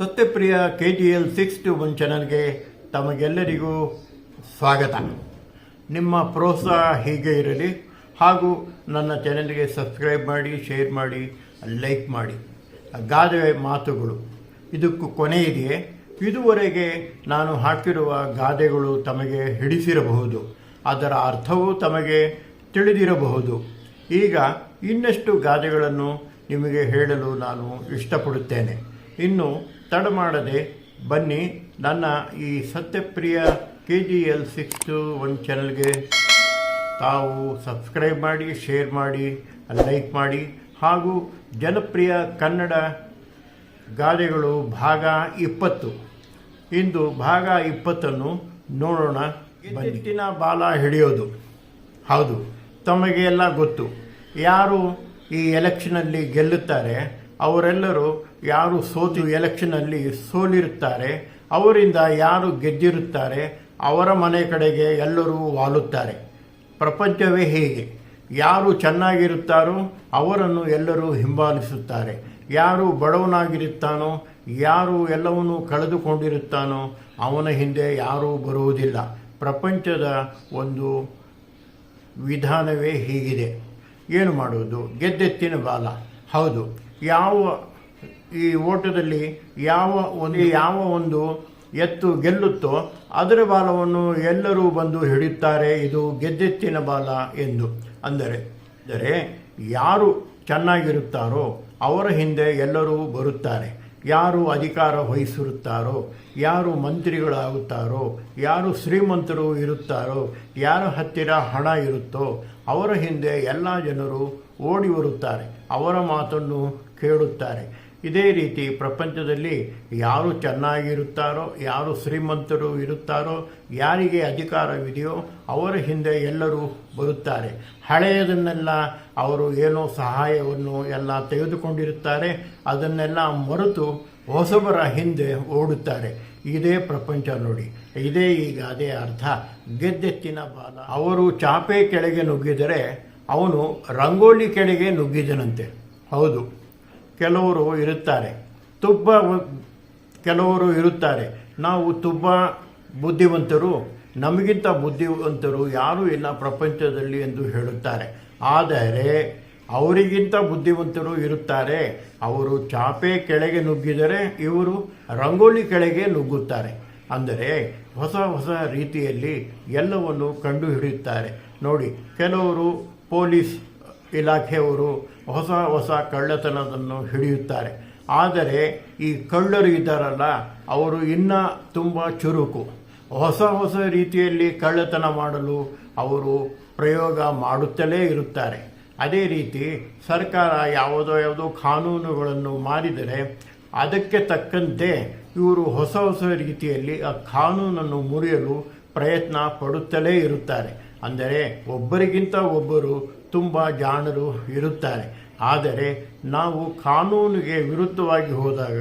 Satyapriya K G L six two one ಚಾನಲ್ಗೆ ತಮಗೆಲ್ಲರಿಗೂ ಸ್ವಾಗತ. ನಿಮ್ಮ ಪ್ರೋತ್ಸಾಹ ಹೀಗೆ ಇರಲಿ ಹಾಗೂ ನನ್ನ ಚಾನೆಲ್ಗೆ ಸಬ್ಸ್ಕ್ರೈಬ್ ಮಾಡಿ, ಶೇರ್ ಮಾಡಿ, ಲೈಕ್ ಮಾಡಿ. ಗಾದೆ ಮಾತುಗಳು. ಇದಕ್ಕೂ ಕೊನೆ ಇದೆಯೇ? ಇದುವರೆಗೆ ನಾನು ಹಾಕಿರುವ ಗಾದೆಗಳು ತಮಗೆ ಹಿಡಿಸಿರಬಹುದು. ಅದರ ಅರ್ಥವೂ ತಮಗೆ ತಿಳಿದಿರಬಹುದು. ಈಗ ಇನ್ನಷ್ಟು ಗಾದೆಗಳನ್ನು ನಿಮಗೆ ಹೇಳಲು ನಾನು ಇಷ್ಟಪಡುತ್ತೇನೆ. ಇನ್ನು ತಡ ಮಾಡದೆ ಬನ್ನಿ. ನನ್ನ ಈ Satyapriya K G L six two one ಚಾನಲ್ಗೆ ತಾವು ಸಬ್ಸ್ಕ್ರೈಬ್ ಮಾಡಿ ಶೇರ್ ಮಾಡಿ ಲೈಕ್ ಮಾಡಿ. ಹಾಗೂ ಜನಪ್ರಿಯ ಕನ್ನಡ ಗಾದೆಗಳು ಭಾಗ ಇಪ್ಪತ್ತು. ಇಂದು ಭಾಗ ಇಪ್ಪತ್ತನ್ನು ನೋಡೋಣ. ಬನ್ನಿ. ಬಾಲ ಹಿಡಿಯೋದು. ಹೌದು. ತಮಗೆ ಎಲ್ಲ ಗೊತ್ತು. ಯಾರು ಈ ಎಲೆಕ್ಷನಲ್ಲಿ ಗೆಲ್ಲುತ್ತಾರೆ? ಅವರೆಲ್ಲರೂ ಯಾರು ಸೋತು ಎಲೆಕ್ಷನಲ್ಲಿ ಸೋಲಿರುತ್ತಾರೆ, ಅವರಿಂದ ಯಾರು ಗೆದ್ದಿರುತ್ತಾರೆ, ಅವರ ಮನೆ ಕಡೆಗೆ ಎಲ್ಲರೂ ವಾಲುತ್ತಾರೆ. ಪ್ರಪಂಚವೇ ಹೇಗೆ? ಯಾರು ಚೆನ್ನಾಗಿರುತ್ತಾರೋ ಅವರನ್ನು ಎಲ್ಲರೂ ಹಿಂಬಾಲಿಸುತ್ತಾರೆ. ಯಾರು ಬಡವನಾಗಿರುತ್ತಾನೋ, ಯಾರು ಎಲ್ಲವನ್ನೂ ಕಳೆದುಕೊಂಡಿರುತ್ತಾನೋ, ಅವನ ಹಿಂದೆ ಯಾರೂ ಬರುವುದಿಲ್ಲ. ಪ್ರಪಂಚದ ಒಂದು ವಿಧಾನವೇ ಹೀಗಿದೆ. ಏನು ಮಾಡುವುದು? ಗೆದ್ದೆತ್ತಿನ ಬಾಲ. ಹೌದು. ಯಾವ ಈ ಓಟದಲ್ಲಿ ಯಾವ ಒಂದು ಯಾವ ಒಂದು ಎತ್ತು ಗೆಲ್ಲುತ್ತೋ ಅದರ ಬಾಲವನ್ನು ಎಲ್ಲರೂ ಬಂದು ಹಿಡಿಯುತ್ತಾರೆ. ಇದು ಗೆದ್ದೆತ್ತಿನ ಬಾಲ ಎಂದು. ಅಂದರೆ ಅಂದರೆ ಯಾರು ಚೆನ್ನಾಗಿರುತ್ತಾರೋ ಅವರ ಹಿಂದೆ ಎಲ್ಲರೂ ಬರುತ್ತಾರೆ. ಯಾರು ಅಧಿಕಾರ ವಹಿಸಿರುತ್ತಾರೋ, ಯಾರು ಮಂತ್ರಿಗಳಾಗುತ್ತಾರೋ, ಯಾರು ಶ್ರೀಮಂತರು ಇರುತ್ತಾರೋ, ಯಾರ ಹತ್ತಿರ ಹಣ ಇರುತ್ತೋ ಅವರ ಹಿಂದೆ ಎಲ್ಲ ಜನರು ಓಡಿ ಬರುತ್ತಾರೆ. ಅವರ ಮಾತನ್ನು ಕೇಳುತ್ತಾರೆ. ಇದೇ ರೀತಿ ಪ್ರಪಂಚದಲ್ಲಿ ಯಾರು ಚೆನ್ನಾಗಿರುತ್ತಾರೋ, ಯಾರು ಶ್ರೀಮಂತರು ಇರುತ್ತಾರೋ, ಯಾರಿಗೆ ಅಧಿಕಾರವಿದೆಯೋ ಅವರ ಹಿಂದೆ ಎಲ್ಲರೂ ಬರುತ್ತಾರೆ. ಹಳೆಯದನ್ನೆಲ್ಲ ಅವರು ಏನೋ ಸಹಾಯವನ್ನು ಎಲ್ಲ ತೆಗೆದುಕೊಂಡಿರುತ್ತಾರೆ, ಅದನ್ನೆಲ್ಲ ಮರೆತು ಹೊಸಬರ ಹಿಂದೆ ಓಡುತ್ತಾರೆ. ಇದೇ ಪ್ರಪಂಚ ನೋಡಿ. ಇದೇ ಈಗ ಅದೇ ಅರ್ಥ. ಗೆದ್ದೆತ್ತಿನ ಬಾಲ. ಅವರು ಚಾಪೆ ಕೆಳಗೆ ನುಗ್ಗಿದರೆ ಅವನು ರಂಗೋಲಿ ಕೆಳಗೆ ನುಗ್ಗಿದನಂತೆ. ಹೌದು. ಕೆಲವರು ಇರುತ್ತಾರೆ. ತುಂಬ ಕೆಲವರು ಇರುತ್ತಾರೆ. ನಾವು ತುಂಬ ಬುದ್ಧಿವಂತರು, ನಮಗಿಂತ ಬುದ್ಧಿವಂತರು ಯಾರೂ ಇಲ್ಲ ಪ್ರಪಂಚದಲ್ಲಿ ಎಂದು ಹೇಳುತ್ತಾರೆ. ಆದರೆ, ಅವರಿಗಿಂತ ಬುದ್ಧಿವಂತರು ಇರುತ್ತಾರೆ. ಅವರು ಚಾಪೆ ಕೆಳಗೆ ನುಗ್ಗಿದರೆ ಇವರು ರಂಗೋಲಿ ಕೆಳಗೆ ನುಗ್ಗುತ್ತಾರೆ. ಅಂದರೆ, ಹೊಸ ಹೊಸ ರೀತಿಯಲ್ಲಿ ಎಲ್ಲವನ್ನು ಕಂಡುಹಿಡಿಯುತ್ತಾರೆ. ನೋಡಿ, ಕೆಲವರು ಪೊಲೀಸ್ ಇಲಾಖೆಯವರು ಹೊಸ ಹೊಸ ಕಳ್ಳತನವನ್ನು ಹಿಡಿಯುತ್ತಾರೆ. ಆದರೆ ಈ ಕಳ್ಳರು ಇದ್ದಾರಲ್ಲ, ಅವರು ಇನ್ನೂ ತುಂಬ ಚುರುಕು. ಹೊಸ ಹೊಸ ರೀತಿಯಲ್ಲಿ ಕಳ್ಳತನ ಮಾಡಲು ಅವರು ಪ್ರಯೋಗ ಮಾಡುತ್ತಲೇ ಇರುತ್ತಾರೆ. ಅದೇ ರೀತಿ ಸರ್ಕಾರ ಯಾವುದೋ ಯಾವುದೋ ಕಾನೂನುಗಳನ್ನು ಮಾಡಿದರೆ ಅದಕ್ಕೆ ತಕ್ಕಂತೆ ಇವರು ಹೊಸ ಹೊಸ ರೀತಿಯಲ್ಲಿ ಆ ಕಾನೂನನ್ನು ಮುರಿಯಲು ಪ್ರಯತ್ನ ಪಡುತ್ತಲೇ ಇರುತ್ತಾರೆ. ಅಂದರೆ ಒಬ್ಬರಿಗಿಂತ ಒಬ್ಬರು ತುಂಬ ಜಾಣರು ಇರುತ್ತಾರೆ. ಆದರೆ ನಾವು ಕಾನೂನಿಗೆ ವಿರುದ್ಧವಾಗಿ ಹೋದಾಗ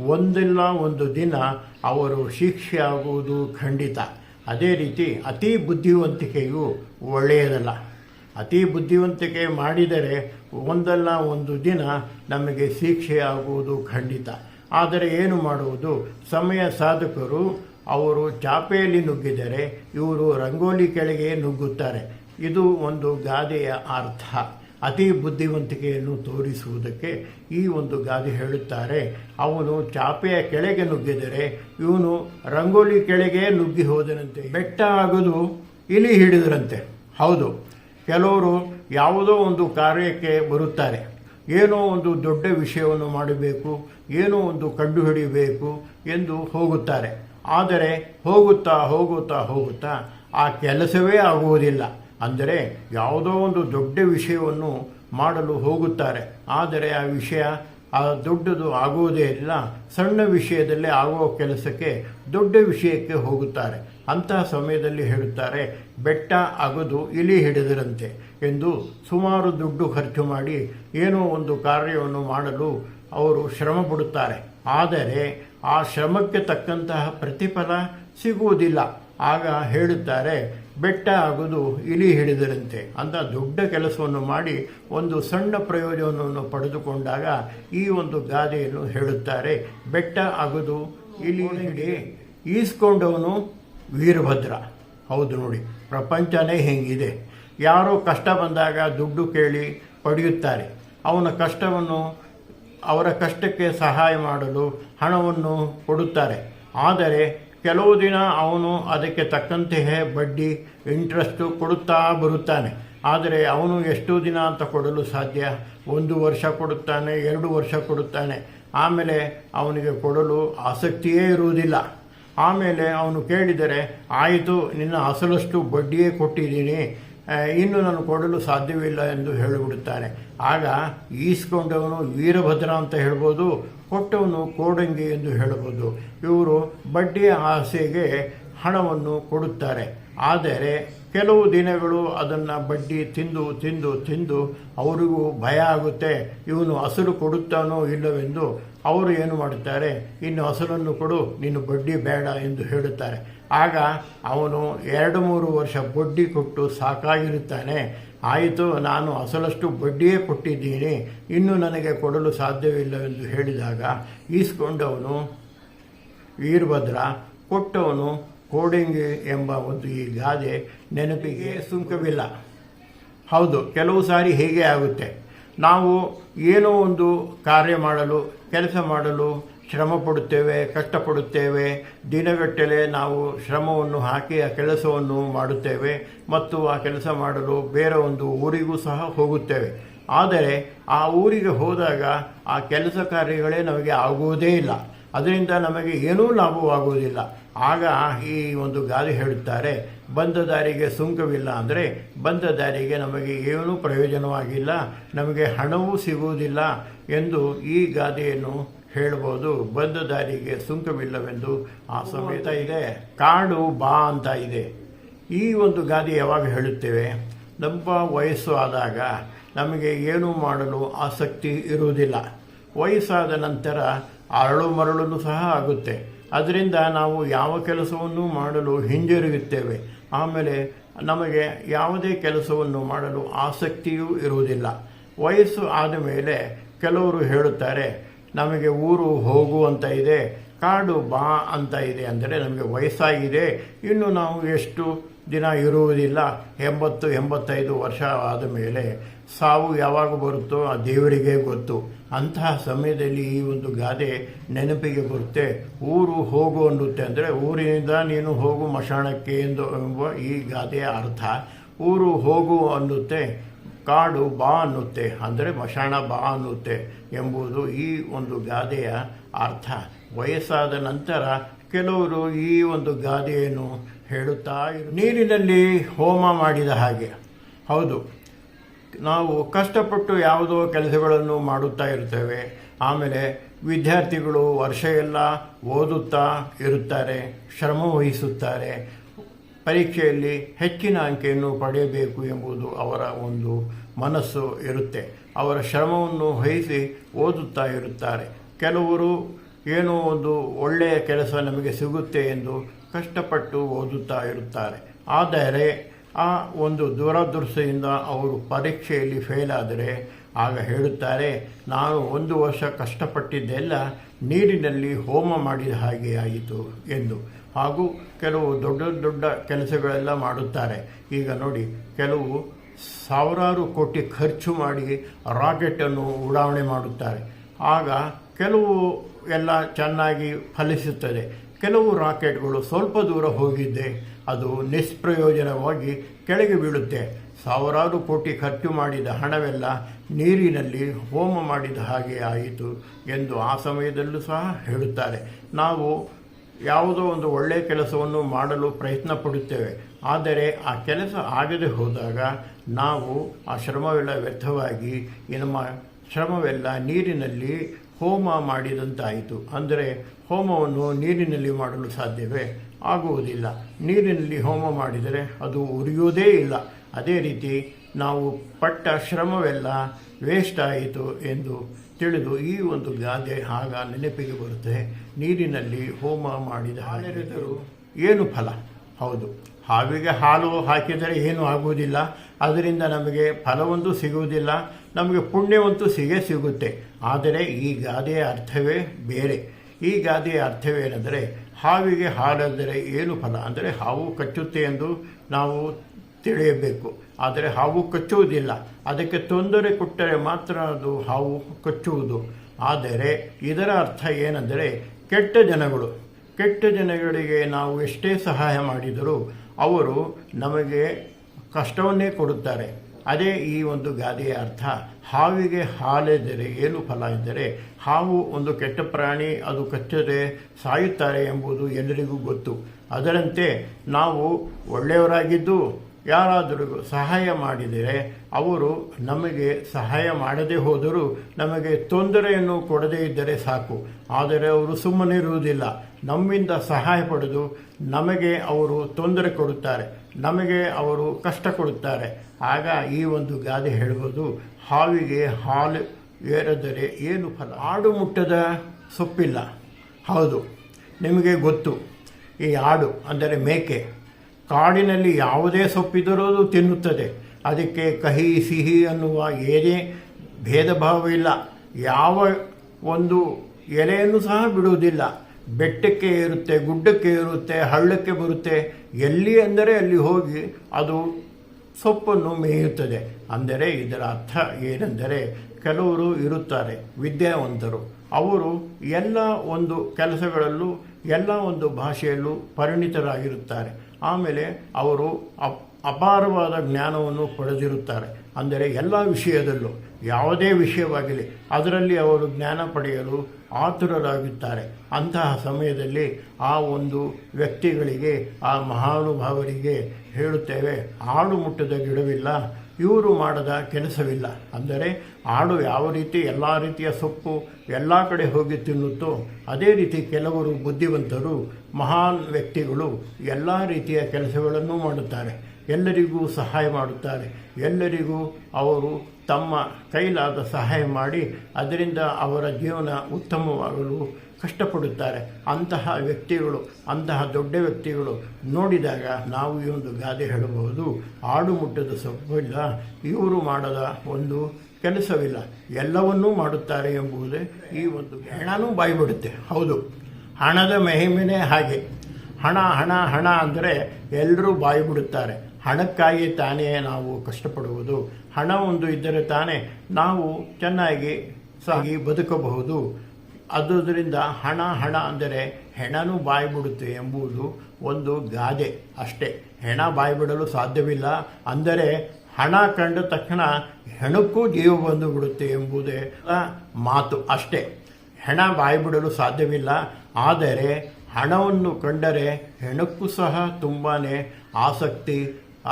ಒಂದಿಲ್ಲ ಒಂದು ದಿನ ಅವರು ಶಿಕ್ಷೆ ಆಗುವುದು ಖಂಡಿತ. ಅದೇ ರೀತಿ ಅತಿ ಬುದ್ಧಿವಂತಿಕೆಯು ಒಳ್ಳೆಯದಲ್ಲ. ಅತಿ ಬುದ್ಧಿವಂತಿಕೆ ಮಾಡಿದರೆ ಒಂದಲ್ಲ ಒಂದು ದಿನ ನಮಗೆ ಶಿಕ್ಷೆ ಆಗುವುದು ಖಂಡಿತ. ಆದರೆ ಏನು ಮಾಡುವುದು? ಸಮಯ ಸಾಧಕರು ಅವರು ಚಾಪೆಯಲ್ಲಿ ನುಗ್ಗಿದರೆ ಇವರು ರಂಗೋಲಿ ಕೆಳಗೆ ನುಗ್ಗುತ್ತಾರೆ. ಇದು ಒಂದು ಗಾದೆಯ ಅರ್ಥ. ಅತಿ ಬುದ್ಧಿವಂತಿಕೆಯನ್ನು ತೋರಿಸುವುದಕ್ಕೆ ಈ ಒಂದು ಗಾದೆ ಹೇಳುತ್ತಾರೆ. ಅವನು ಚಾಪೆಯ ಕೆಳಗೆ ನುಗ್ಗಿದರೆ ಇವನು ರಂಗೋಲಿ ಕೆಳಗೆ ನುಗ್ಗಿ ಹೋದನಂತೆ. ಬೆಟ್ಟ ಆಗೋದು, ಇಲಿ ಹಿಡಿದರಂತೆ. ಹೌದು, ಕೆಲವರು ಯಾವುದೋ ಒಂದು ಕಾರ್ಯಕ್ಕೆ ಬರುತ್ತಾರೆ. ಏನೋ ಒಂದು ದೊಡ್ಡ ವಿಷಯವನ್ನು ಮಾಡಬೇಕು, ಏನೋ ಒಂದು ಕಂಡುಹಿಡಿಯಬೇಕು ಎಂದು ಹೋಗುತ್ತಾರೆ. ಆದರೆ ಹೋಗುತ್ತಾ ಹೋಗುತ್ತಾ ಹೋಗುತ್ತಾ ಆ ಕೆಲಸವೇ ಆಗುವುದಿಲ್ಲ. ಅಂದರೆ ಯಾವುದೋ ಒಂದು ದೊಡ್ಡ ವಿಷಯವನ್ನು ಮಾಡಲು ಹೋಗುತ್ತಾರೆ. ಆದರೆ ಆ ವಿಷಯ, ಆ ದೊಡ್ಡದು ಆಗುವುದೇ ಇಲ್ಲ. ಸಣ್ಣ ವಿಷಯದಲ್ಲಿ ಆಗುವ ಕೆಲಸಕ್ಕೆ ದೊಡ್ಡ ವಿಷಯಕ್ಕೆ ಹೋಗುತ್ತಾರೆ. ಅಂತಹ ಸಮಯದಲ್ಲಿ ಹೇಳುತ್ತಾರೆ, ಬೆಟ್ಟ ಅಗದು ಇಲಿ ಹಿಡಿದರಂತೆ ಎಂದು ಸುಮಾರು ದುಡ್ಡು ಖರ್ಚು ಮಾಡಿ ಏನೋ ಒಂದು ಕಾರ್ಯವನ್ನು ಮಾಡಲು ಅವರು ಶ್ರಮ ಪಡುತ್ತಾರೆ ಆದರೆ ಆ ಶ್ರಮಕ್ಕೆ ತಕ್ಕಂತಹ ಪ್ರತಿಫಲ ಸಿಗುವುದಿಲ್ಲ. ಆಗ ಹೇಳುತ್ತಾರೆ, ಬೆಟ್ಟ ಆಗುವುದು ಇಲಿ ಹಿಡಿದರಂತೆ. ಅಂತ ದೊಡ್ಡ ಕೆಲಸವನ್ನು ಮಾಡಿ ಒಂದು ಸಣ್ಣ ಪ್ರಯೋಜನವನ್ನು ಪಡೆದುಕೊಂಡಾಗ ಈ ಒಂದು ಗಾದೆಯನ್ನು ಹೇಳುತ್ತಾರೆ, ಬೆಟ್ಟ ಆಗುವುದು ಇಲಿ ಹಿಡಿ ಈಸ್ಕೊಂಡವನು ವೀರಭದ್ರ. ಹೌದು ನೋಡಿ, ಪ್ರಪಂಚನೇ ಹೆಂಗಿದೆ. ಯಾರೋ ಕಷ್ಟ ಬಂದಾಗ ದುಡ್ಡು ಕೇಳಿ ಪಡೆಯುತ್ತಾರೆ. ಅವನ ಕಷ್ಟವನ್ನು ಅವರ ಕಷ್ಟಕ್ಕೆ ಸಹಾಯ ಮಾಡಲು ಹಣವನ್ನು ಕೊಡುತ್ತಾರೆ. ಆದರೆ ಕೆಲವು ದಿನ ಅವನು ಅದಕ್ಕೆ ತಕ್ಕಂತೆಯೇ ಬಡ್ಡಿ ಇಂಟ್ರೆಸ್ಟು ಕೊಡುತ್ತಾ ಬರುತ್ತಾನೆ. ಆದರೆ ಅವನು ಎಷ್ಟು ದಿನ ಅಂತ ಕೊಡಲು ಸಾಧ್ಯ? ಒಂದು ವರ್ಷ ಕೊಡುತ್ತಾನೆ, ಎರಡು ವರ್ಷ ಕೊಡುತ್ತಾನೆ. ಆಮೇಲೆ ಅವನಿಗೆ ಕೊಡಲು ಆಸಕ್ತಿಯೇ ಇರುವುದಿಲ್ಲ. ಆಮೇಲೆ ಅವನು ಕೇಳಿದರೆ, ಆಯಿತು, ನಿನ್ನ ಅಸಲಷ್ಟು ಬಡ್ಡಿಯೇ ಕೊಟ್ಟಿದ್ದೀನಿ. ಇನ್ನು ನಾನು ಕೊಡಲು ಸಾಧ್ಯವಿಲ್ಲ ಎಂದು ಹೇಳಿಬಿಡುತ್ತಾರೆ ಆಗ ಈಸ್ಕೊಂಡವನು ವೀರಭದ್ರ ಅಂತ ಹೇಳ್ಬೋದು, ಕೊಟ್ಟವನು ಕೋಡಂಗಿ ಎಂದು ಹೇಳಬಹುದು ಇವರು ಬಡ್ಡಿಯ ಆಸೆಗೆ ಹಣವನ್ನು ಕೊಡುತ್ತಾರೆ. ಆದರೆ ಕೆಲವು ದಿನಗಳು ಅದನ್ನು ಬಡ್ಡಿ ತಿಂದು ತಿಂದು ತಿಂದು ಅವರಿಗೂ ಭಯ ಆಗುತ್ತೆ. ಇವನು ಹಸಿರು ಕೊಡುತ್ತಾನೋ ಇಲ್ಲವೆಂದು ಅವರು ಏನು ಮಾಡುತ್ತಾರೆ, ಇನ್ನು ಹಸಿರನ್ನು ಕೊಡು, ನೀನು ಬಡ್ಡಿ ಬೇಡ ಎಂದು ಹೇಳುತ್ತಾರೆ. ಆಗ ಅವನು ಎರಡು ಮೂರು ವರ್ಷ ಬಡ್ಡಿ ಕೊಟ್ಟು ಸಾಕಾಗಿರುತ್ತಾನೆ. ಆಯಿತು, ನಾನು ಅಸಲಷ್ಟು ಬಡ್ಡಿಯೇ ಕೊಟ್ಟಿದ್ದೀನಿ, ಇನ್ನು ನನಗೆ ಕೊಡಲು ಸಾಧ್ಯವಿಲ್ಲ ಎಂದು ಹೇಳಿದಾಗ ಈಸ್ಕೊಂಡವನು ವೀರಭದ್ರ ಕೊಟ್ಟವನು ಕೋಡಿಂಗಿ ಎಂಬ ಒಂದು ಈ ಗಾದೆ ನೆನಪಿಗೆ ಸುಂಕವಿಲ್ಲ. ಹೌದು, ಕೆಲವು ಸಾರಿ ಹೇಗೆ ಆಗುತ್ತೆ. ನಾವು ಏನೋ ಒಂದು ಕಾರ್ಯ ಮಾಡಲು, ಕೆಲಸ ಮಾಡಲು ಶ್ರಮ ಪಡುತ್ತೇವೆ ಕಷ್ಟಪಡುತ್ತೇವೆ. ದಿನಗಟ್ಟಲೆ ನಾವು ಶ್ರಮವನ್ನು ಹಾಕಿ, ಆ ಕೆಲಸವನ್ನು ಮಾಡುತ್ತೇವೆ ಮತ್ತು ಆ ಕೆಲಸ ಮಾಡಲು ಬೇರೆ ಒಂದು ಊರಿಗೂ ಸಹ ಹೋಗುತ್ತೇವೆ. ಆದರೆ ಆ ಊರಿಗೆ ಹೋದಾಗ ಆ ಕೆಲಸ ಕಾರ್ಯಗಳೇ ನಮಗೆ ಆಗುವುದೇ ಇಲ್ಲ. ಅದರಿಂದ ನಮಗೆ ಏನೂ ಲಾಭವಾಗುವುದಿಲ್ಲ. ಆಗ ಈ ಒಂದು ಗಾದೆ ಹೇಳುತ್ತಾರೆ, ಬಂದ ದಾರಿಗೆ ಸುಂಕವಿಲ್ಲ ಅಂದರೆ ಬಂದ ದಾರಿಗೆ ನಮಗೆ ಏನೂ ಪ್ರಯೋಜನವಾಗಿಲ್ಲ, ನಮಗೆ ಹಣವೂ ಸಿಗುವುದಿಲ್ಲ ಎಂದು ಈ ಗಾದೆಯನ್ನು ಹೇಳ್ಬೋದು ಬಂದ ದಾರಿಗೆ ಸುಂಕವಿಲ್ಲವೆಂದು ಆ ಸಮೇತ ಇದೆ. ಕಾಡು ಬಾ ಅಂತ ಇದೆ. ಈ ಒಂದು ಗಾದೆ ಯಾವಾಗ ಹೇಳುತ್ತೇವೆ? ನಮ್ಮ ವಯಸ್ಸು ಆದಾಗ ನಮಗೆ ಏನು ಮಾಡಲು ಆಸಕ್ತಿ ಇರುವುದಿಲ್ಲ. ವಯಸ್ಸಾದ ನಂತರ ಅರಳು ಮರಳನ್ನು ಸಹ ಆಗುತ್ತೆ. ಅದರಿಂದ ನಾವು ಯಾವ ಕೆಲಸವನ್ನು ಮಾಡಲು ಹಿಂಜರಿಯುತ್ತೇವೆ. ಆಮೇಲೆ ನಮಗೆ ಯಾವುದೇ ಕೆಲಸವನ್ನು ಮಾಡಲು ಆಸಕ್ತಿಯೂ ಇರುವುದಿಲ್ಲ. ವಯಸ್ಸು ಆದ ಮೇಲೆ ಕೆಲವರು ಹೇಳುತ್ತಾರೆ, ನಮಗೆ ಊರು ಹೋಗು ಅಂತ ಇದೆ, ಕಾಡು ಬಾ ಅಂತ ಇದೆ. ಅಂದರೆ, ನಮಗೆ ವಯಸ್ಸಾಗಿದೆ, ಇನ್ನು ನಾವು ಎಷ್ಟು ದಿನ ಇರುವುದಿಲ್ಲ, ಎಂಬತ್ತು, ಎಂಬತ್ತೈದು ವರ್ಷ ಆದ ಮೇಲೆ ಸಾವು ಯಾವಾಗ ಬರುತ್ತೋ ಆ ದೇವರಿಗೆ ಗೊತ್ತು. ಅಂತಹ ಸಮಯದಲ್ಲಿ ಈ ಒಂದು ಗಾದೆ ನೆನಪಿಗೆ ಬರುತ್ತೆ. ಊರು ಹೋಗು ಅನ್ನುತ್ತೆ ಅಂದರೆ ಊರಿನಿಂದ ನೀನು ಹೋಗು ಮಶಾಣಕ್ಕೆ ಎಂದು ಎಂಬ ಈ ಗಾದೆಯ ಅರ್ಥ. ಊರು ಹೋಗು ಅನ್ನುತ್ತೆ, ಕಾಡು ಬಾ ಅನ್ನುತ್ತೆ, ಅಂದರೆ ಮಶಾಣ ಬಾ ಅನ್ನುತ್ತೆ ಎಂಬುದು ಈ ಒಂದು ಗಾದೆಯ ಅರ್ಥ. ವಯಸ್ಸಾದ ನಂತರ ಕೆಲವರು ಈ ಒಂದು ಗಾದೆಯನ್ನು ಹೇಳುತ್ತಾ ಇರು ನೀರಿನಲ್ಲಿ ಹೋಮ ಮಾಡಿದ ಹಾಗೆ. ಹೌದು. ನಾವು ಕಷ್ಟಪಟ್ಟು ಯಾವುದೋ ಕೆಲಸಗಳನ್ನು ಮಾಡುತ್ತಾ ಇರ್ತೇವೆ. ಆಮೇಲೆ ವಿದ್ಯಾರ್ಥಿಗಳು ವರ್ಷ ಎಲ್ಲ ಓದುತ್ತಾ ಇರುತ್ತಾರೆ, ಶ್ರಮ ವಹಿಸುತ್ತಾರೆ. ಪರೀಕ್ಷೆಯಲ್ಲಿ ಹೆಚ್ಚಿನ ಅಂಕೆಯನ್ನು ಪಡೆಯಬೇಕು ಎಂಬುದು ಅವರ ಒಂದು ಮನಸ್ಸು ಇರುತ್ತೆ. ಅವರ ಶ್ರಮವನ್ನು ವಹಿಸಿ ಓದುತ್ತಾ ಇರುತ್ತಾರೆ. ಕೆಲವರು ಏನೋ ಒಂದು ಒಳ್ಳೆಯ ಕೆಲಸ ನಮಗೆ ಸಿಗುತ್ತೆ ಎಂದು ಕಷ್ಟಪಟ್ಟು ಓದುತ್ತಾ ಇರುತ್ತಾರೆ. ಆದರೆ ಆ ಒಂದು ದುರದೃಷ್ಟದಿಂದ ಅವರು ಪರೀಕ್ಷೆಯಲ್ಲಿ ಫೇಲ್ ಆದರೆ ಆಗ ಹೇಳುತ್ತಾರೆ, ನಾನು ಒಂದು ವರ್ಷ ಕಷ್ಟಪಟ್ಟಿದ್ದೆಲ್ಲ ನೀರಿನಲ್ಲಿ ಹೋಮ ಮಾಡಿದ ಹಾಗೆ ಆಯಿತು ಎಂದು. ಹಾಗೂ ಕೆಲವು ದೊಡ್ಡ ದೊಡ್ಡ ಕೆಲಸಗಳೆಲ್ಲ ಮಾಡುತ್ತಾರೆ. ಈಗ ನೋಡಿ, ಕೆಲವು ಸಾವಿರಾರು ಕೋಟಿ ಖರ್ಚು ಮಾಡಿ ರಾಕೆಟನ್ನು ಉಡಾವಣೆ ಮಾಡುತ್ತಾರೆ. ಆಗ ಕೆಲವು ಎಲ್ಲ ಚೆನ್ನಾಗಿ ಫಲಿಸುತ್ತದೆ. ಕೆಲವು ರಾಕೆಟ್ಗಳು ಸ್ವಲ್ಪ ದೂರ ಹೋಗಿದ್ದೆ ಅದು ನಿಷ್ಪ್ರಯೋಜನವಾಗಿ ಕೆಳಗೆ ಬೀಳುತ್ತೆ. ಸಾವಿರಾರು ಕೋಟಿ ಖರ್ಚು ಮಾಡಿದ ಹಣವೆಲ್ಲ ನೀರಿನಲ್ಲಿ ಹೋಮ ಮಾಡಿದ ಹಾಗೆ ಆಯಿತು ಎಂದು ಆ ಸಮಯದಲ್ಲೂ ಸಹ ಹೇಳುತ್ತಾರೆ. ನಾವು ಯಾವುದೋ ಒಂದು ಒಳ್ಳೆಯ ಕೆಲಸವನ್ನು ಮಾಡಲು ಪ್ರಯತ್ನ ಪಡುತ್ತೇವೆ. ಆದರೆ ಆ ಕೆಲಸ ಆಗದೆ ಹೋದಾಗ ನಾವು ಆ ಶ್ರಮವೆಲ್ಲ ವ್ಯರ್ಥವಾಗಿ, ನಮ್ಮ ಶ್ರಮವೆಲ್ಲ ನೀರಿನಲ್ಲಿ ಹೋಮ ಮಾಡಿದಂತಾಯಿತು. ಅಂದರೆ ಹೋಮವನ್ನು ನೀರಿನಲ್ಲಿ ಮಾಡಲು ಸಾಧ್ಯವೇ? ಆಗುವುದಿಲ್ಲ. ನೀರಿನಲ್ಲಿ ಹೋಮ ಮಾಡಿದರೆ ಅದು ಉರಿಯುವುದೇ ಇಲ್ಲ. ಅದೇ ರೀತಿ ನಾವು ಪಟ್ಟ ಶ್ರಮವೆಲ್ಲ ವೇಸ್ಟ್ ಆಯಿತು ಎಂದು ತಿಳಿದು ಈ ಒಂದು ಗಾದೆ ಆಗ ನೆನಪಿಗೆ ಬರುತ್ತೆ. ನೀರಿನಲ್ಲಿ ಹೋಮ ಮಾಡಿದ ಹಾಗೆರಿದರು ಏನು ಫಲ? ಹೌದು. ಹಾವಿಗೆ ಹಾಲು ಹಾಕಿದರೆ ಏನೂ ಆಗುವುದಿಲ್ಲ. ಅದರಿಂದ ನಮಗೆ ಫಲವೊಂದು ಸಿಗುವುದಿಲ್ಲ. ನಮಗೆ ಪುಣ್ಯವಂತೂ ಸಿಗೇ ಸಿಗುತ್ತೆ. ಆದರೆ ಈ ಗಾದೆಯ ಅರ್ಥವೇ ಬೇರೆ. ಈ ಗಾದೆಯ ಅರ್ಥವೇನೆಂದರೆ ಹಾವಿಗೆ ಹಾಡದರೆ ಏನು ಫಲ? ಅಂದರೆ ಹಾವು ಕಚ್ಚುತ್ತೆ ಎಂದು ನಾವು ತಿಳಿಯಬೇಕು. ಆದರೆ ಹಾವು ಕಚ್ಚುವುದಿಲ್ಲ. ಅದಕ್ಕೆ ತೊಂದರೆ ಕೊಟ್ಟರೆ ಮಾತ್ರ ಅದು ಹಾವು ಕಚ್ಚುವುದು. ಆದರೆ ಇದರ ಅರ್ಥ ಏನೆಂದರೆ ಕೆಟ್ಟ ಜನಗಳು, ಕೆಟ್ಟ ಜನಗಳಿಗೆ ನಾವು ಎಷ್ಟೇ ಸಹಾಯ ಮಾಡಿದರೂ ಅವರು ನಮಗೆ ಕಷ್ಟವನ್ನೇ ಕೊಡುತ್ತಾರೆ. ಅದೇ ಈ ಒಂದು ಗಾದೆಯ ಅರ್ಥ, ಹಾವಿಗೆ ಹಾಲೆದರೆ ಏನು ಫಲ ಎಂದರೆ, ಹಾವು ಒಂದು ಕೆಟ್ಟ ಪ್ರಾಣಿ, ಅದು ಕಚ್ಚದೆ ಸಾಯುತ್ತಾರೆ ಎಂಬುದು ಎಲ್ಲರಿಗೂ ಗೊತ್ತು. ಅದರಂತೆ ನಾವು ಒಳ್ಳೆಯವರಾಗಿದ್ದು ಯಾರಾದರೂ ಸಹಾಯ ಮಾಡಿದರೆ ಅವರು ನಮಗೆ ಸಹಾಯ ಮಾಡದೇ ಹೋದರೂ ನಮಗೆ ತೊಂದರೆಯನ್ನು ಕೊಡದೇ ಇದ್ದರೆ ಸಾಕು. ಆದರೆ ಅವರು ಸುಮ್ಮನಿರುವುದಿಲ್ಲ ನಮ್ಮಿಂದ ಸಹಾಯ ಪಡೆದು ನಮಗೆ ಅವರು ತೊಂದರೆ ಕೊಡುತ್ತಾರೆ. ನಮಗೆ ಅವರು ಕಷ್ಟ ಕೊಡುತ್ತಾರೆ. ಆಗ ಈ ಒಂದು ಗಾದೆ ಹೇಳುವುದು ಹಾವಿಗೆ ಹಾಲು ಏರದರೆ ಏನು ಫಲ? ಆಡು ಮುಟ್ಟದ ಸೊಪ್ಪಿಲ್ಲ. ಹೌದು, ನಿಮಗೆ ಗೊತ್ತು. ಈ ಆಡು ಅಂದರೆ ಮೇಕೆ. ಕಾಡಿನಲ್ಲಿ ಯಾವುದೇ ಸೊಪ್ಪಿದರೂ ತಿನ್ನುತ್ತದೆ. ಅದಕ್ಕೆ ಕಹಿ, ಸಿಹಿ ಅನ್ನುವ ಏನೇ ಭೇದ ಭಾವವಿಲ್ಲ ಯಾವ ಒಂದು ಎಲೆಯನ್ನು ಸಹ ಬಿಡುವುದಿಲ್ಲ. ಬೆಟ್ಟಕ್ಕೆ ಏರುತ್ತೆ, ಗುಡ್ಡಕ್ಕೆ ಏರುತ್ತೆ, ಹಳ್ಳಕ್ಕೆ ಬರುತ್ತೆ. ಎಲ್ಲಿ ಅಂದರೆ ಅಲ್ಲಿ ಹೋಗಿ ಅದು ಸೊಪ್ಪನ್ನು ಮೇಯುತ್ತದೆ. ಅಂದರೆ ಇದರ ಅರ್ಥ ಏನೆಂದರೆ ಕೆಲವರು ಇರುತ್ತಾರೆ, ವಿದ್ಯಾವಂತರು. ಅವರು ಎಲ್ಲ ಒಂದು ಕೆಲಸಗಳಲ್ಲೂ, ಎಲ್ಲ ಒಂದು ಭಾಷೆಯಲ್ಲೂ ಪರಿಣಿತರಾಗಿರುತ್ತಾರೆ. ಆಮೇಲೆ ಅವರು ಅಪ್, ಅಪಾರವಾದ ಜ್ಞಾನವನ್ನು ಪಡೆದಿರುತ್ತಾರೆ. ಅಂದರೆ ಎಲ್ಲ ವಿಷಯದಲ್ಲೂ, ಯಾವುದೇ ವಿಷಯವಾಗಲಿ ಅದರಲ್ಲಿ ಅವರು ಜ್ಞಾನ ಪಡೆಯಲು ಆತುರರಾಗುತ್ತಾರೆ ಅಂತಹ ಸಮಯದಲ್ಲಿ ಆ ಒಂದು ವ್ಯಕ್ತಿಗಳಿಗೆ, ಆ ಮಹಾನುಭಾವರಿಗೆ ಹೇಳುತ್ತೇವೆ ಆಳು ಮುಟ್ಟದ ಗಿಡವಿಲ್ಲ, ಇವರು ಮಾಡದ ಕೆಲಸವಿಲ್ಲ. ಅಂದರೆ ಆಳು ಯಾವ ರೀತಿ, ಎಲ್ಲ ರೀತಿಯ ಸೊಪ್ಪು ಎಲ್ಲ ಕಡೆ ಹೋಗಿ ತಿನ್ನುತ್ತೋ ಅದೇ ರೀತಿ ಕೆಲವರು ಬುದ್ಧಿವಂತರು, ಮಹಾನ್ ವ್ಯಕ್ತಿಗಳು ಎಲ್ಲ ರೀತಿಯ ಕೆಲಸಗಳನ್ನು ಮಾಡುತ್ತಾರೆ. ಎಲ್ಲರಿಗೂ ಸಹಾಯ ಮಾಡುತ್ತಾರೆ. ಎಲ್ಲರಿಗೂ ಅವರು ತಮ್ಮ ಕೈಲಾದ ಸಹಾಯ ಮಾಡಿ ಅದರಿಂದ ಅವರ ಜೀವನ ಉತ್ತಮವಾಗಲು ಕಷ್ಟಪಡುತ್ತಾರೆ. ಅಂತಹ ವ್ಯಕ್ತಿಗಳು, ಅಂತಹ ದೊಡ್ಡ ವ್ಯಕ್ತಿಗಳು ನೋಡಿದಾಗ ನಾವು ಈ ಒಂದು ಗಾದೆ ಹೇಳಬಹುದು. ಆಡು ಮುಟ್ಟದ ಸೊಪ್ಪಿಲ್ಲ, ಇವರು ಮಾಡದ ಒಂದು ಕೆಲಸವಿಲ್ಲ. ಎಲ್ಲವನ್ನೂ ಮಾಡುತ್ತಾರೆ ಎಂಬುದೇ ಈ ಒಂದು ಹೆಣನೂ ಬಾಯ್ಬಿಡುತ್ತೆ. ಹೌದು. ಹಣದ ಮಹಿಮೆನೇ ಹಾಗೆ. ಹಣ ಹಣ ಹಣ ಅಂದರೆ ಎಲ್ಲರೂ ಬಾಯ್ಬಿಡುತ್ತಾರೆ. ಹಣಕ್ಕಾಗಿ ತಾನೇ ನಾವು ಕಷ್ಟಪಡುವುದು. ಹಣ ಒಂದು ಇದ್ದರೆ ತಾನೇ ನಾವು ಚೆನ್ನಾಗಿ ಸಾಗಿ ಬದುಕಬಹುದು. ಅದುದರಿಂದ ಹಣ ಹಣ ಅಂದರೆ ಹೆಣನು ಬಾಯ್ಬಿಡುತ್ತೆ ಎಂಬುದು ಒಂದು ಗಾದೆ ಅಷ್ಟೇ. ಹೆಣ ಬಾಯ್ಬಿಡಲು ಸಾಧ್ಯವಿಲ್ಲ. ಅಂದರೆ ಹಣ ಕಂಡ ತಕ್ಷಣ ಹೆಣಕ್ಕೂ ಜೀವ ಬಂದು ಬಿಡುತ್ತೆ ಎಂಬುದೇ ಮಾತು ಅಷ್ಟೇ. ಹೆಣ ಬಾಯಿ ಬಿಡಲು ಸಾಧ್ಯವಿಲ್ಲ, ಆದರೆ ಹಣವನ್ನು ಕಂಡರೆ ಹೆಣಕ್ಕೂ ಸಹ ತುಂಬಾ ಆಸಕ್ತಿ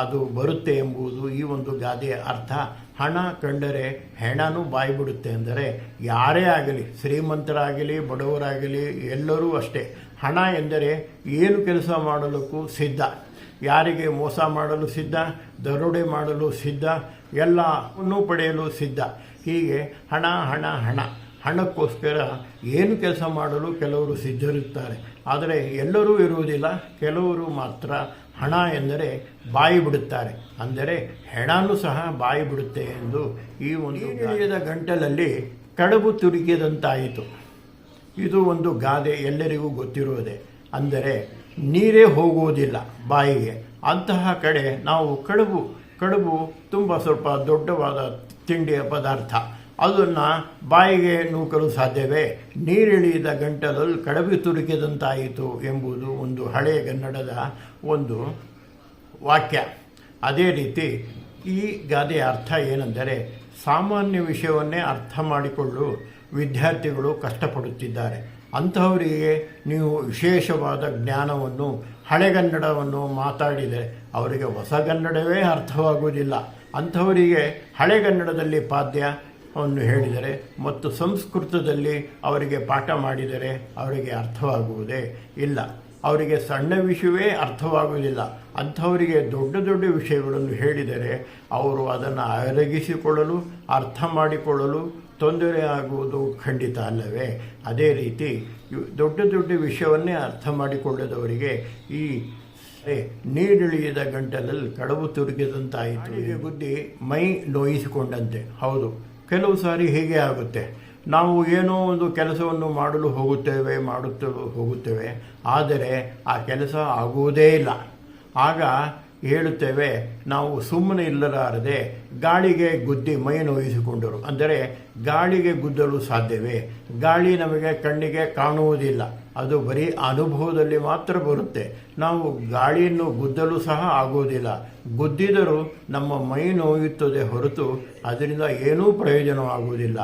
ಅದು ಬರುತ್ತೆ ಎಂಬುದು ಈ ಒಂದು ಗಾದೆಯ ಅರ್ಥ. ಹಣ ಕಂಡರೆ ಹೆಣನೂ ಬಾಯಿ ಬಿಡುತ್ತೆ ಅಂದರೆ ಯಾರೇ ಆಗಲಿ, ಶ್ರೀಮಂತರಾಗಲಿ, ಬಡವರಾಗಲಿ, ಎಲ್ಲರೂ ಅಷ್ಟೇ. ಹಣ ಎಂದರೆ ಏನು ಕೆಲಸ ಮಾಡಲಿಕ್ಕೂ ಸಿದ್ಧ. ಯಾರಿಗೆ ಮೋಸ ಮಾಡಲು ಸಿದ್ಧ? ದರೋಡೆ ಮಾಡಲು ಸಿದ್ಧ ಎಲ್ಲವನ್ನು ಪಡೆಯಲು ಸಿದ್ಧ. ಹೀಗೆ ಹಣ ಹಣ ಹಣ. ಹಣಕ್ಕೋಸ್ಕರ ಏನು ಕೆಲಸ ಮಾಡಲು ಕೆಲವರು ಸಿದ್ಧರಿರುತ್ತಾರೆ. ಆದರೆ ಎಲ್ಲರೂ ಇರುವುದಿಲ್ಲ. ಕೆಲವರು ಮಾತ್ರ ಹಣ ಎಂದರೆ ಬಾಯಿ ಬಿಡುತ್ತಾರೆ. ಅಂದರೆ ಹೆಣನೂ ಸಹ ಬಾಯಿ ಬಿಡುತ್ತೆ ಎಂದು ಈ ಒಂದು ಗಂಟಲಲ್ಲಿ ಕಡಬು ತುರುಕಿದಂತಾಯಿತು. ಇದು ಒಂದು ಗಾದೆ ಎಲ್ಲರಿಗೂ ಗೊತ್ತಿರುವುದೇ. ಅಂದರೆ ನೀರೇ ಹೋಗುವುದಿಲ್ಲ ಬಾಯಿಗೆ. ಅಂತಹ ಕಡೆ ನಾವು ಕಡುಬು ಕಡುಬು ತುಂಬ ಸ್ವಲ್ಪ ದೊಡ್ಡವಾದ ತಿಂಡಿಯ ಪದಾರ್ಥ. ಅದನ್ನು ಬಾಯಿಗೆ ನೂಕಲು ಸಾಧ್ಯವೇ? ನೀರಿಳಿದ ಗಂಟಲಲ್ಲಿ ಕಡಬಿ ತುರುಕಿದಂತಾಯಿತು ಎಂಬುದು ಒಂದು ಹಳೆಯ ಕನ್ನಡದ ಒಂದು ವಾಕ್ಯ. ಅದೇ ರೀತಿ ಈ ಗಾದೆಯ ಅರ್ಥ ಏನೆಂದರೆ ಸಾಮಾನ್ಯ ವಿಷಯವನ್ನೇ ಅರ್ಥ ಮಾಡಿಕೊಳ್ಳಲು ವಿದ್ಯಾರ್ಥಿಗಳು ಕಷ್ಟಪಡುತ್ತಿದ್ದಾರೆ. ಅಂತಹವರಿಗೆ ನೀವು ವಿಶೇಷವಾದ ಜ್ಞಾನವನ್ನು ಹಳೆಗನ್ನಡವನ್ನು ಮಾತಾಡಿದರೆ ಅವರಿಗೆ ಹೊಸಗನ್ನಡವೇ ಅರ್ಥವಾಗುವುದಿಲ್ಲ. ಅಂಥವರಿಗೆ ಹಳೆಗನ್ನಡದಲ್ಲಿ ಪಾದ್ಯವನ್ನು ಹೇಳಿದರೆ ಮತ್ತು ಸಂಸ್ಕೃತದಲ್ಲಿ ಅವರಿಗೆ ಪಾಠ ಮಾಡಿದರೆ ಅವರಿಗೆ ಅರ್ಥವಾಗುವುದೇ ಇಲ್ಲ. ಅವರಿಗೆ ಸಣ್ಣ ವಿಷಯವೇ ಅರ್ಥವಾಗುವುದಿಲ್ಲ. ಅಂಥವರಿಗೆ ದೊಡ್ಡ ದೊಡ್ಡ ವಿಷಯಗಳನ್ನು ಹೇಳಿದರೆ ಅವರು ಅದನ್ನು ಅರಗಿಸಿಕೊಳ್ಳಲು, ಅರ್ಥ ಮಾಡಿಕೊಳ್ಳಲು ತೊಂದರೆ ಆಗುವುದು ಖಂಡಿತ ಅಲ್ಲವೇ? ಅದೇ ರೀತಿ ದೊಡ್ಡ ದೊಡ್ಡ ವಿಷಯವನ್ನೇ ಅರ್ಥ ಮಾಡಿಕೊಳ್ಳದವರಿಗೆ ಈ ನೀರಿಳಿಯದ ಗಂಟಲಲ್ಲಿ ಕಡವು ತುರುಗಿದಂತಾಯಿತು. ಹೀಗೆ ಬುದ್ಧಿ ಮೈ ನೋಯಿಸಿಕೊಂಡಂತೆ. ಹೌದು. ಕೆಲವು ಸಾರಿ ಹೀಗೆ ಆಗುತ್ತೆ. ನಾವು ಏನೋ ಒಂದು ಕೆಲಸವನ್ನು ಮಾಡಲು ಹೋಗುತ್ತೇವೆ ಮಾಡುತ್ತ ಹೋಗುತ್ತೇವೆ. ಆದರೆ ಆ ಕೆಲಸ ಆಗುವುದೇ ಇಲ್ಲ. ಆಗ ಹೇಳುತ್ತೇವೆ, ನಾವು ಸುಮ್ಮನೆ ಇಲ್ಲಲಾರದೆ ಗಾಳಿಗೆ ಗುದ್ದಿ ಮೈ ನೋಯಿಸಿಕೊಂಡರು. ಅಂದರೆ ಗಾಳಿಗೆ ಗುದ್ದಲು ಸಾಧ್ಯವೇ? ಗಾಳಿ ನಮಗೆ ಕಣ್ಣಿಗೆ ಕಾಣುವುದಿಲ್ಲ. ಅದು ಬರೀ ಅನುಭವದಲ್ಲಿ ಮಾತ್ರ ಬರುತ್ತೆ. ನಾವು ಗಾಳಿಯನ್ನು ಗುದ್ದಲು ಸಹ ಆಗುವುದಿಲ್ಲ. ಗುದ್ದಿದರೂ ನಮ್ಮ ಮೈ ನೋಯುತ್ತದೆ ಹೊರತು ಅದರಿಂದ ಏನೂ ಪ್ರಯೋಜನವಾಗುವುದಿಲ್ಲ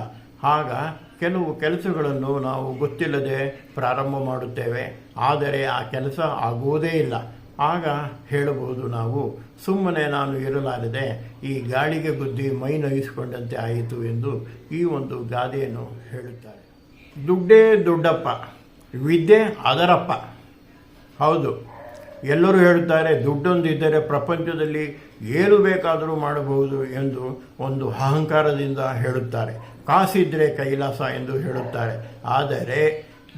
ಆಗ ಕೆಲವು ಕೆಲಸಗಳನ್ನು ನಾವು ಗೊತ್ತಿಲ್ಲದೆ ಪ್ರಾರಂಭ ಮಾಡುತ್ತೇವೆ. ಆದರೆ ಆ ಕೆಲಸ ಆಗುವುದೇ ಇಲ್ಲ. ಆಗ ಹೇಳಬಹುದು ನಾವು, ಸುಮ್ಮನೆ ನಾನು ಇರಲಾರದೆ ಈ ಗಾಳಿಗೆ ಗುದ್ದಿ ಮೈ ನೋಯಿಸಿಕೊಂಡಂತೆ ಆಯಿತು ಎಂದು ಈ ಒಂದು ಗಾದೆಯನ್ನು ಹೇಳುತ್ತಾರೆ. ದುಡ್ಡೇ ದೊಡ್ಡಪ್ಪ, ವಿದ್ಯೆ ಅದರಪ್ಪ. ಹೌದು, ಎಲ್ಲರೂ ಹೇಳುತ್ತಾರೆ, ದುಡ್ಡೊಂದಿದ್ದರೆ ಪ್ರಪಂಚದಲ್ಲಿ ಏನು ಬೇಕಾದರೂ ಮಾಡಬಹುದು ಎಂದು ಒಂದು ಅಹಂಕಾರದಿಂದ ಹೇಳುತ್ತಾರೆ. ಕಾಸಿದ್ರೆ ಕೈಲಾಸ ಎಂದು ಹೇಳುತ್ತಾರೆ. ಆದರೆ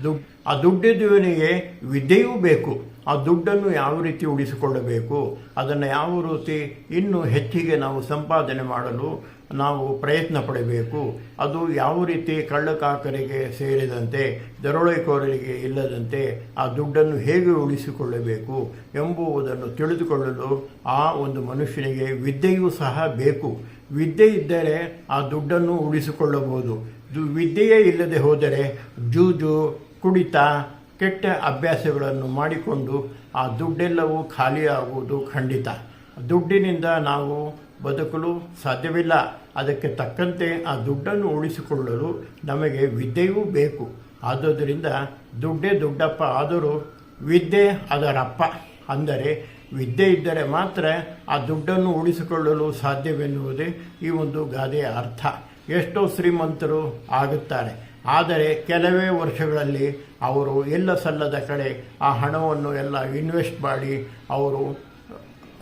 ದುಡ್ಡು ಆ ದುಡ್ಡಿದುವನಿಗೆ ವಿದ್ಯೆಯೂ ಬೇಕು. ಆ ದುಡ್ಡನ್ನು ಯಾವ ರೀತಿ ಉಳಿಸಿಕೊಳ್ಳಬೇಕು? ಅದನ್ನು ಯಾವ ರೀತಿ ಇನ್ನೂ ಹೆಚ್ಚಿಗೆ ನಾವು ಸಂಪಾದನೆ ಮಾಡಲು ನಾವು ಪ್ರಯತ್ನ ಪಡಬೇಕು? ಅದು ಯಾವ ರೀತಿ ಕಳ್ಳಕಾಕರಿಗೆ ಸೇರಿದಂತೆ ದರೋಳೆಕೋರರಿಗೆ ಇಲ್ಲದಂತೆ ಆ ದುಡ್ಡನ್ನು ಹೇಗೆ ಉಳಿಸಿಕೊಳ್ಳಬೇಕು ಎಂಬುವುದನ್ನು ತಿಳಿದುಕೊಳ್ಳಲು ಆ ಒಂದು ಮನುಷ್ಯನಿಗೆ ವಿದ್ಯೆಯೂ ಸಹ ಬೇಕು. ವಿದ್ಯೆ ಇದ್ದರೆ ಆ ದುಡ್ಡನ್ನು ಉಳಿಸಿಕೊಳ್ಳಬಹುದು. ವಿದ್ಯೆಯೇ ಇಲ್ಲದೆ ಹೋದರೆ ಜೂಜು ಕುಡಿತ ಕೆಟ್ಟ ಅಭ್ಯಾಸಗಳನ್ನು ಮಾಡಿಕೊಂಡು ಆ ದುಡ್ಡೆಲ್ಲವೂ ಖಾಲಿಯಾಗುವುದು ಖಂಡಿತ. ದುಡ್ಡಿನಿಂದ ನಾವು ಬದುಕಲು ಸಾಧ್ಯವಿಲ್ಲ. ಅದಕ್ಕೆ ತಕ್ಕಂತೆ ಆ ದುಡ್ಡನ್ನು ಉಳಿಸಿಕೊಳ್ಳಲು ನಮಗೆ ವಿದ್ಯೆಯೂ ಬೇಕು. ಆದುದರಿಂದ ದುಡ್ಡೇ ದುಡ್ಡಪ್ಪ ಆದರೂ ವಿದ್ಯೆ ಅದರಪ್ಪ. ಅಂದರೆ ವಿದ್ಯೆ ಇದ್ದರೆ ಮಾತ್ರ ಆ ದುಡ್ಡನ್ನು ಉಳಿಸಿಕೊಳ್ಳಲು ಸಾಧ್ಯವೆನ್ನುವುದೇ ಈ ಒಂದು ಗಾದೆಯ ಅರ್ಥ. ಎಷ್ಟೋ ಶ್ರೀಮಂತರು ಆಗುತ್ತಾರೆ. ಆದರೆ ಕೆಲವೇ ವರ್ಷಗಳಲ್ಲಿ ಅವರು ಎಲ್ಲ ಸಲ್ಲದ ಕಡೆ ಆ ಹಣವನ್ನು ಎಲ್ಲ ಇನ್ವೆಸ್ಟ್ ಮಾಡಿ ಅವರು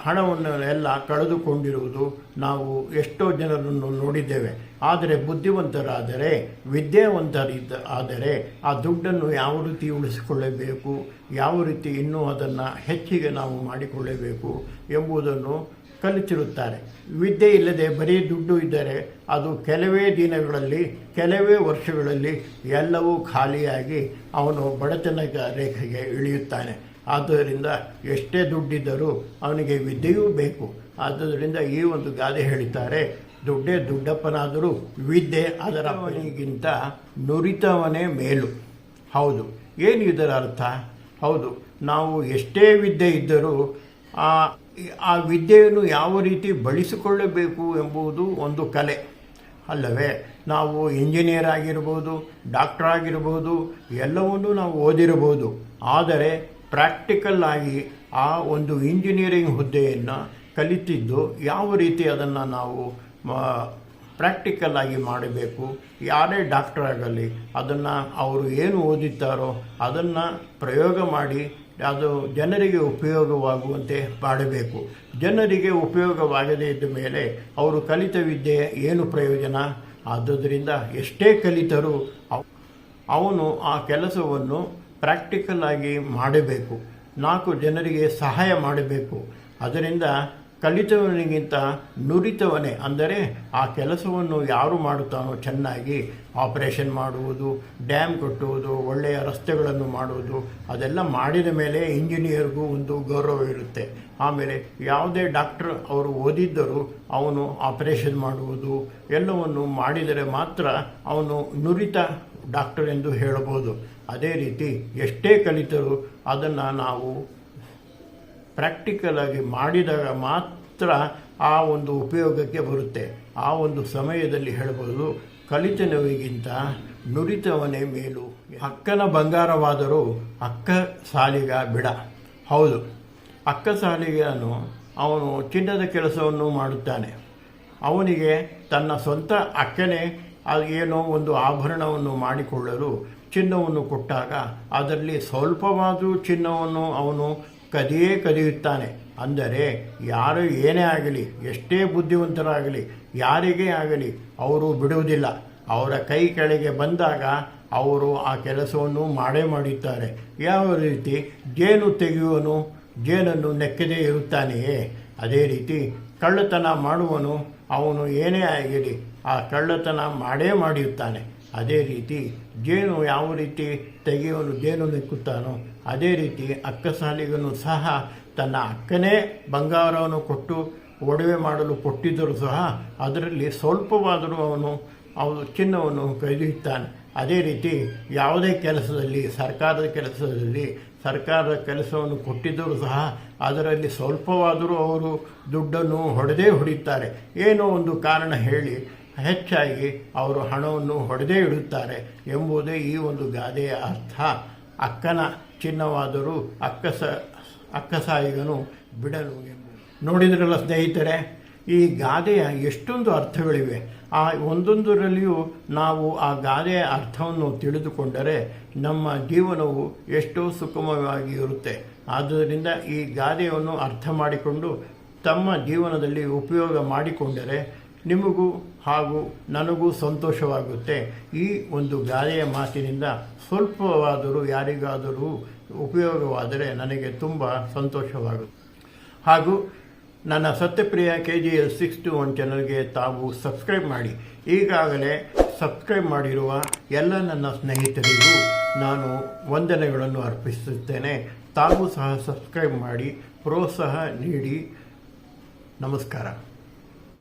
ಹಣವನ್ನು ಎಲ್ಲ ಕಳೆದುಕೊಂಡಿರುವುದು ನಾವು ಎಷ್ಟೋ ಜನರನ್ನು ನೋಡಿದ್ದೇವೆ. ಆದರೆ ಬುದ್ಧಿವಂತರಾದರೆ, ವಿದ್ಯಾವಂತರಿದ್ದ ಆದರೆ ಆ ದುಡ್ಡನ್ನು ಯಾವ ರೀತಿ ಉಳಿಸಿಕೊಳ್ಳಬೇಕು, ಯಾವ ರೀತಿ ಇನ್ನೂ ಅದನ್ನು ಹೆಚ್ಚಿಗೆ ನಾವು ಮಾಡಿಕೊಳ್ಳಬೇಕು ಎಂಬುದನ್ನು ಕಲಿತಿರುತ್ತಾರೆ. ವಿದ್ಯೆ ಇಲ್ಲದೆ ಬರೀ ದುಡ್ಡು ಇದ್ದರೆ ಅದು ಕೆಲವೇ ದಿನಗಳಲ್ಲಿ, ಕೆಲವೇ ವರ್ಷಗಳಲ್ಲಿ ಎಲ್ಲವೂ ಖಾಲಿಯಾಗಿ ಅವನು ಬಡತನದ ರೇಖೆಗೆ ಇಳಿಯುತ್ತಾನೆ. ಆದ್ದರಿಂದ ಎಷ್ಟೇ ದುಡ್ಡಿದ್ದರೂ ಅವನಿಗೆ ವಿದ್ಯೆಯೂ ಬೇಕು. ಆದ್ದರಿಂದ ಈ ಒಂದು ಗಾದೆ ಹೇಳಿದ್ದಾರೆ, ದುಡ್ಡೇ ದುಡ್ಡಪ್ಪನಾದರೂ ವಿದ್ಯೆ ಅದರ ಅವನಿಗಿಂತ ನುರಿತವನೇ ಮೇಲು. ಹೌದು. ಏನು ಇದರ ಅರ್ಥ? ಹೌದು. ನಾವು ಎಷ್ಟೇ ವಿದ್ಯೆ ಇದ್ದರೂ ಆ ವಿದ್ಯೆಯನ್ನು ಯಾವ ರೀತಿ ಬಳಸಿಕೊಳ್ಳಬೇಕು ಎಂಬುದು ಒಂದು ಕಲೆ. ಅಲ್ಲವೇ, ನಾವು ಇಂಜಿನಿಯರ್ ಆಗಿರ್ಬೋದು, ಡಾಕ್ಟರ್ ಆಗಿರ್ಬೋದು, ಎಲ್ಲವನ್ನೂ ನಾವು ಓದಿರಬಹುದು. ಆದರೆ ಪ್ರಾಕ್ಟಿಕಲ್ ಆಗಿ ಆ ಒಂದು ಇಂಜಿನಿಯರಿಂಗ್ ಹುದ್ದೆಯನ್ನು ಕಲಿತಿದ್ದು ಯಾವ ರೀತಿ ಅದನ್ನು ನಾವು ಪ್ರಾಕ್ಟಿಕಲ್ ಆಗಿ ಮಾಡಬೇಕು, ಯಾರೇ ಡಾಕ್ಟರ್ ಆಗಲಿ, ಅದನ್ನು ಅವರು ಏನು ಓದಿದ್ದಾರೋ ಅದನ್ನು ಪ್ರಯೋಗ ಮಾಡಿ ಅದು ಜನರಿಗೆ ಉಪಯೋಗವಾಗುವಂತೆ ಮಾಡಬೇಕು. ಜನರಿಗೆ ಉಪಯೋಗವಾಗದೇ ಇದ್ದ ಮೇಲೆ ಅವರು ಕಲಿತ ವಿದ್ಯೆ ಏನು ಪ್ರಯೋಜನ? ಆದ್ದರಿಂದ ಎಷ್ಟೇ ಕಲಿತರೂ ಅವನು ಆ ಕೆಲಸವನ್ನು ಪ್ರಾಕ್ಟಿಕಲ್ ಆಗಿ ಮಾಡಬೇಕು. ನಾಲ್ಕು ಜನರಿಗೆ ಸಹಾಯ ಮಾಡಬೇಕು. ಅದರಿಂದ ಕಲಿತವನಿಗಿಂತ ನುರಿತವನೇ ಅಂದರೆ ಆ ಕೆಲಸವನ್ನು ಯಾರು ಮಾಡುತ್ತಾನೋ ಚೆನ್ನಾಗಿ ಆಪರೇಷನ್ ಮಾಡುವುದು, ಡ್ಯಾಮ್ ಕಟ್ಟುವುದು, ಒಳ್ಳೆಯ ರಸ್ತೆಗಳನ್ನು ಮಾಡುವುದು, ಅದೆಲ್ಲ ಮಾಡಿದ ಮೇಲೆ ಇಂಜಿನಿಯರ್ಗೂ ಒಂದು ಗೌರವ ಇರುತ್ತೆ. ಆಮೇಲೆ ಯಾವುದೇ ಡಾಕ್ಟರ್ ಅವರು ಓದಿದ್ದರೂ ಅವನು ಆಪರೇಷನ್ ಮಾಡುವುದು, ಎಲ್ಲವನ್ನು ಮಾಡಿದರೆ ಮಾತ್ರ ಅವನು ನುರಿತ ಡಾಕ್ಟರ್ ಎಂದು ಹೇಳಬಹುದು. ಅದೇ ರೀತಿ ಎಷ್ಟೇ ಕಲಿತರೂ ಅದನ್ನು ನಾವು ಪ್ರಾಕ್ಟಿಕಲ್ ಆಗಿ ಮಾಡಿದಾಗ ಮಾತ್ರ ಆ ಒಂದು ಉಪಯೋಗಕ್ಕೆ ಬರುತ್ತೆ. ಆ ಒಂದು ಸಮಯದಲ್ಲಿ ಹೇಳಬಹುದು ಕಲಿತನವಿಗಿಂತ ನುರಿತವನೇ ಮೇಲು. ಅಕ್ಕನ ಬಂಗಾರವಾದರೂ ಅಕ್ಕ ಸಾಲಿಗ ಬಿಡ. ಹೌದು. ಅಕ್ಕ ಸಾಲಿಗನು ಅವನು ಚಿನ್ನದ ಕೆಲಸವನ್ನು ಮಾಡುತ್ತಾನೆ. ಅವನಿಗೆ ತನ್ನ ಸ್ವಂತ ಅಕ್ಕನೇ ಏನೋ ಒಂದು ಆಭರಣವನ್ನು ಮಾಡಿಕೊಳ್ಳಲು ಚಿನ್ನವನ್ನು ಕೊಟ್ಟಾಗ ಅದರಲ್ಲಿ ಸ್ವಲ್ಪವಾದರೂ ಚಿನ್ನವನ್ನು ಅವನು ಕದಿಯೇ ಕದಿಯುತ್ತಾನೆ. ಅಂದರೆ ಯಾರು ಏನೇ ಆಗಲಿ, ಎಷ್ಟೇ ಬುದ್ಧಿವಂತರಾಗಲಿ, ಯಾರಿಗೇ ಆಗಲಿ ಅವರು ಬಿಡುವುದಿಲ್ಲ. ಅವರ ಕೈ ಕೆಳಗೆ ಬಂದಾಗ ಅವರು ಆ ಕೆಲಸವನ್ನು ಮಾಡೇ ಮಾಡುತ್ತಾರೆ ಯಾವ ರೀತಿ? ಜೇನು ತೆಗೆಯುವನು, ಜೇನನ್ನು ನೆಕ್ಕದೇ ಇರುತ್ತಾನೆಯೇ? ಅದೇ ರೀತಿ ಕಳ್ಳತನ ಮಾಡುವನು, ಅವನು ಏನೇ ಆಗಿರಲಿ ಆ ಕಳ್ಳತನ ಮಾಡೇ ಮಾಡಿರುತ್ತಾನೆ ಅದೇ ರೀತಿ ಜೇನು ಯಾವ ರೀತಿ ತೆಗೆಯವನು, ಜೇನು ನೆಕ್ಕುತ್ತಾನೋ ಅದೇ ರೀತಿ ಅಕ್ಕ ಸಾಲಿಗನು ಸಹ ತನ್ನ ಅಕ್ಕನೇ ಬಂಗಾರವನ್ನು ಕೊಟ್ಟು ಒಡವೆ ಮಾಡಲು ಕೊಟ್ಟಿದ್ದರೂ ಸಹ ಅದರಲ್ಲಿ ಸ್ವಲ್ಪವಾದರೂ ಅವನು ಅವನು ಚಿನ್ನವನ್ನು ಕೈದಿಡ್ತಾನೆ ಅದೇ ರೀತಿ ಯಾವುದೇ ಕೆಲಸದಲ್ಲಿ, ಸರ್ಕಾರದ ಕೆಲಸದಲ್ಲಿ, ಸರ್ಕಾರದ ಕೆಲಸವನ್ನು ಕೊಟ್ಟಿದ್ದರೂ ಸಹ ಅದರಲ್ಲಿ ಸ್ವಲ್ಪವಾದರೂ ಅವರು ದುಡ್ಡನ್ನು ಹೊಡೆದೇ ಹೊಡಿತಾರೆ ಏನೋ ಒಂದು ಕಾರಣ ಹೇಳಿ ಹೆಚ್ಚಾಗಿ ಅವರು ಹಣವನ್ನು ಹೊಡೆದೇ ಇಡುತ್ತಾರೆ ಎಂಬುದೇ ಈ ಒಂದು ಗಾದೆಯ ಅರ್ಥ. ಅಕ್ಕನ ಚಿನ್ನವಾದರೂ ಅಕ್ಕಸ, ಅಕ್ಕಸಾಯಿಗನು ಬಿಡಲು ನೋಡಿದ್ರಲ್ಲ ಸ್ನೇಹಿತರೆ, ಈ ಗಾದೆಯ ಎಷ್ಟೊಂದು ಅರ್ಥಗಳಿವೆ. ಆ ಒಂದೊಂದರಲ್ಲಿಯೂ ನಾವು ಆ ಗಾದೆಯ ಅರ್ಥವನ್ನು ತಿಳಿದುಕೊಂಡರೆ ನಮ್ಮ ಜೀವನವು ಎಷ್ಟೋ ಸುಗಮವಾಗಿ ಇರುತ್ತೆ. ಆದ್ದರಿಂದ ಈ ಗಾದೆಯನ್ನು ಅರ್ಥ ಮಾಡಿಕೊಂಡು ತಮ್ಮ ಜೀವನದಲ್ಲಿ ಉಪಯೋಗ ಮಾಡಿಕೊಂಡರೆ ನಿಮಗೂ ಹಾಗೂ ನನಗೂ ಸಂತೋಷವಾಗುತ್ತೆ. ಈ ಒಂದು ಗಾದೆಯ ಮಾತಿನಿಂದ ಸ್ವಲ್ಪವಾದರೂ ಯಾರಿಗಾದರೂ ಉಪಯೋಗವಾದರೆ ನನಗೆ ತುಂಬ ಸಂತೋಷವಾಗುತ್ತೆ. ಹಾಗೂ ನನ್ನ Satyapriya K G L six two one ಚಾನಲ್ಗೆ ತಾವು ಸಬ್ಸ್ಕ್ರೈಬ್ ಮಾಡಿ. ಈಗಾಗಲೇ ಸಬ್ಸ್ಕ್ರೈಬ್ ಮಾಡಿರುವ ಎಲ್ಲ ನನ್ನ ಸ್ನೇಹಿತರಿಗೂ ನಾನು ವಂದನೆಗಳನ್ನು ಅರ್ಪಿಸುತ್ತೇನೆ. ತಾವು ಸಹ ಸಬ್ಸ್ಕ್ರೈಬ್ ಮಾಡಿ ಪ್ರೋತ್ಸಾಹ ನೀಡಿ. ನಮಸ್ಕಾರ.